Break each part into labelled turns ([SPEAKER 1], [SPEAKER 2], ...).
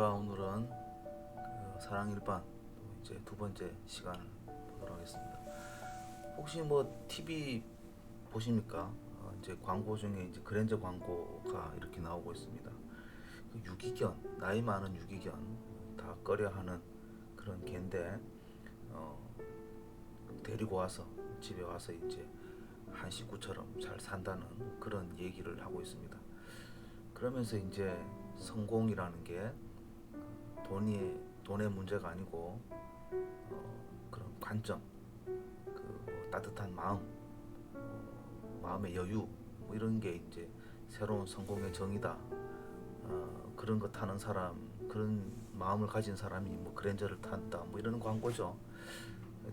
[SPEAKER 1] 안녕하십니까 오늘은 그 사랑 일반 또 이제 두 번째 시간을 보도록 하겠습니다. 혹시 뭐 TV 보십니까? 어, 이제 광고 중에 이제 그랜저 광고가 이렇게 나오고 있습니다. 그 유기견 나이 많은 유기견 다 꺼려하는 그런 개인데 어, 데리고 와서 집에 와서 이제 한 식구처럼 잘 산다는 그런 얘기를 하고 있습니다. 그러면서 이제 성공이라는 게 돈이 돈의 문제가 아니고 어, 그런 관점, 그뭐 따뜻한 마음, 어, 마음의 여유 뭐 이런 게 이제 새로운 성공의 정의다. 어, 그런 거 타는 사람, 그런 마음을 가진 사람이 뭐 그랜저를 탄다. 뭐 이런 광고죠.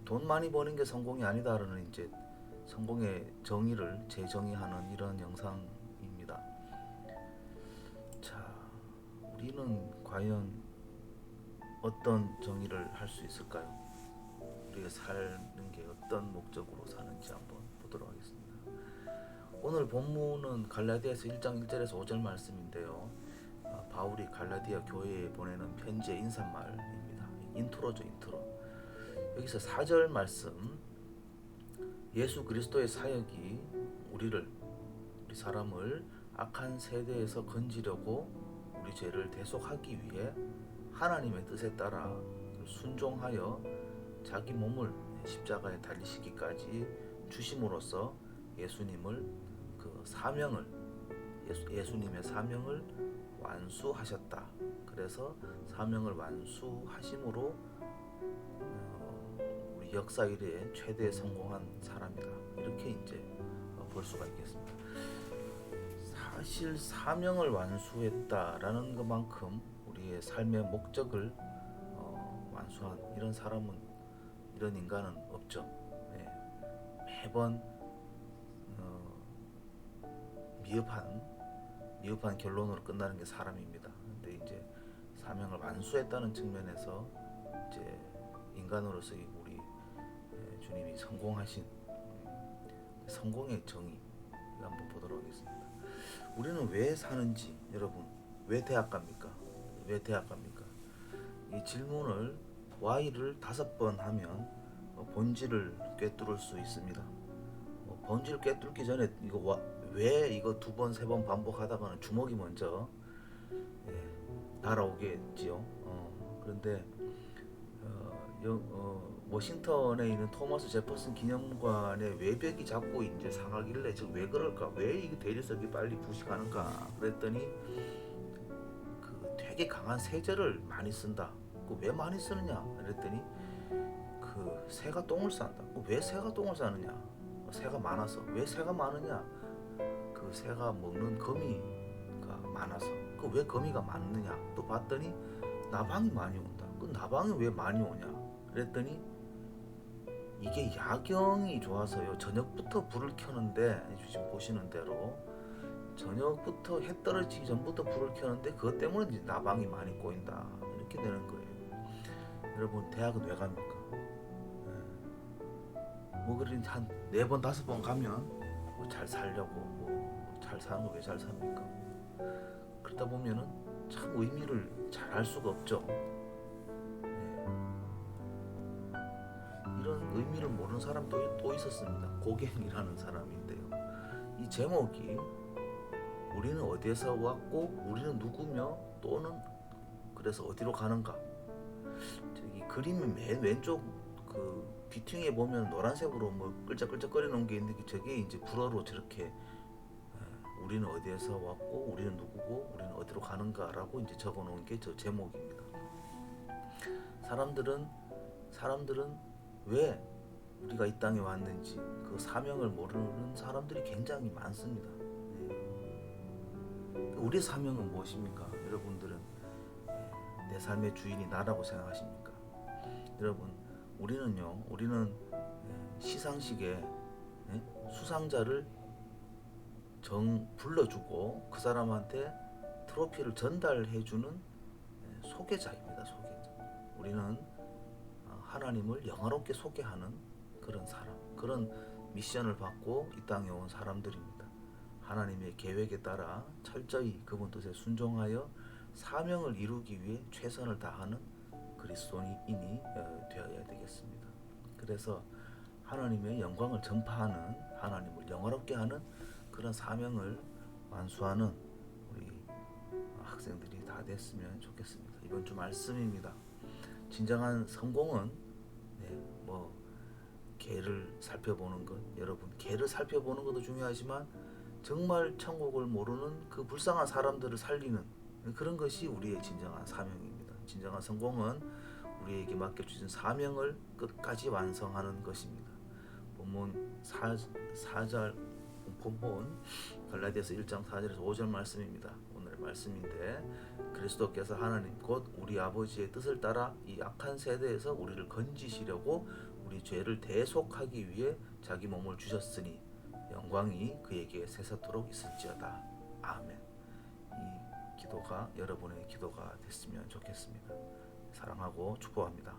[SPEAKER 1] 돈 많이 버는 게 성공이 아니다라는 이제 성공의 정의를 재정의하는 이런 영상입니다. 자, 우리는 과연 어떤 정의를 할 수 있을까요? 우리가 사는 게 어떤 목적으로 사는지 한번 보도록 하겠습니다. 오늘 본문은 갈라디아서 1장 1절에서 5절 말씀인데요. 아, 바울이 갈라디아 교회에 보내는 편지의 인사말입니다. 인트로죠, 인트로. 여기서 4절 말씀 예수 그리스도의 사역이 우리를 우리 사람을 악한 세대에서 건지려고 우리 죄를 대속하기 위해 하나님의 뜻에 따라 순종하여 자기 몸을 십자가에 달리시기까지 주심으로써 예수님을 그 사명을 예수, 예수님의 사명을 완수하셨다. 그래서 사명을 완수하심으로 어, 우리 역사 이래에 최대 성공한 사람이다. 이렇게 이제 어, 볼 수가 있겠습니다. 사실 사명을 완수했다라는 것만큼 우리의 삶의 목적을 어, 완수한 이런 사람은 이런 인간은 없죠. 예. 매번 어, 미흡한 미흡한 결론으로 끝나는 게 사람입니다. 근데 이제 사명을 완수했다는 측면에서 이제 인간으로서의 우리 예, 주님이 성공하신 음, 성공의 정의 한번 보도록 하겠습니다. 우리는 왜 사는지 여러분 왜 대학 갑니까? 왜 대학 갑니까? 이 질문을 Y를 다섯 번 하면 어, 본질을 꿰뚫을 수 있습니다. 어, 본질을 꿰뚫기 전에 이거 와, 왜 이거 두 번 세 번 반복하다가는 주먹이 먼저 예, 날아오겠지요. 어, 그런데 어, 여, 어, 워싱턴에 있는 토마스 제퍼슨 기념관의 외벽이 자꾸 이제 상하길래 지금 왜 그럴까? 왜 이게 대리석이 빨리 부식하는가? 그랬더니 그 되게 강한 세제를 많이 쓴다. 그왜 많이 쓰느냐? 그랬더니 그 새가 똥을 싼다. 그왜 새가 똥을 싸느냐? 새가 많아서. 왜 새가 많으냐? 그 새가 먹는 거미가 많아서. 그 왜 거미가 많느냐? 또 봤더니 나방이 많이 온다. 그 나방이 왜 많이 오냐? 그랬더니 이게 야경이 좋아서요. 저녁부터 불을 켜는데 지금 보시는 대로 저녁부터 해 떨어지기 전부터 불을 켜는데 그것 때문에 이제 나방이 많이 꼬인다. 이렇게 되는 거예요. 여러분 대학은 왜 갑니까? 예. 뭐 그런 한네 번 다섯 번 가면 뭐 잘 살려고 뭐 잘 사는 거 왜 잘 삽니까? 그러다 보면은 참 의미를 잘 알 수가 없죠. 예. 이런 의미를 모르는 사람도 또 있었습니다. 고갱이라는 사람인데요. 이 제목이 우리는 어디에서 왔고 우리는 누구며 또는 그래서 어디로 가는가 저기 그림 맨 왼쪽 그 귀퉁이에 보면 노란색으로 뭐 끌적끌적 거려 놓은 게 있는데 저게 이제 불어로 저렇게 에, 우리는 어디에서 왔고 우리는 누구고 우리는 어디로 가는가라고 이제 적어 놓은 게 저 제목입니다. 사람들은 사람들은 왜 우리가 이 땅에 왔는지 그 사명을 모르는 사람들이 굉장히 많습니다. 예. 우리 사명은 무엇입니까? 여러분들은 예, 내 삶의 주인이 나라고 생각하십니까? 여러분, 우리는요, 우리는 예, 시상식에 예, 수상자를 정 불러주고 그 사람한테 트로피를 전달해주는 예, 소개자입니다. 소개자. 우리는 어, 하나님을 영화롭게 소개하는 그런 사람, 그런 미션을 받고 이 땅에 온 사람들입니다. 하나님의 계획에 따라 철저히 그분 뜻에 순종하여 사명을 이루기 위해 최선을 다하는 그리스도인이 어, 되어야 되겠습니다. 그래서 하나님의 영광을 전파하는 하나님을 영화롭게 하는 그런 사명을 완수하는 우리 학생들이 다 됐으면 좋겠습니다. 이번 주 말씀입니다. 진정한 성공은 네, 뭐 개를 살펴보는 것 여러분 개를 살펴보는 것도 중요하지만 정말 천국을 모르는 그 불쌍한 사람들을 살리는 그런 것이 우리의 진정한 사명입니다. 진정한 성공은 우리에게 맡겨주신 사명을 끝까지 완성하는 것입니다. 본문 4, 4절 본문 갈라디아서 1장 4절에서 5절 말씀입니다. 오늘의 말씀인데 그리스도께서 하나님 곧 우리 아버지의 뜻을 따라 이 악한 세대에서 우리를 건지시려고 우리 죄를 대속하기 위해 자기 몸을 주셨으니 영광이 그에게 세세토록 있을지어다. 아멘. 이 기도가 여러분의 기도가 됐으면 좋겠습니다. 사랑하고 축복합니다.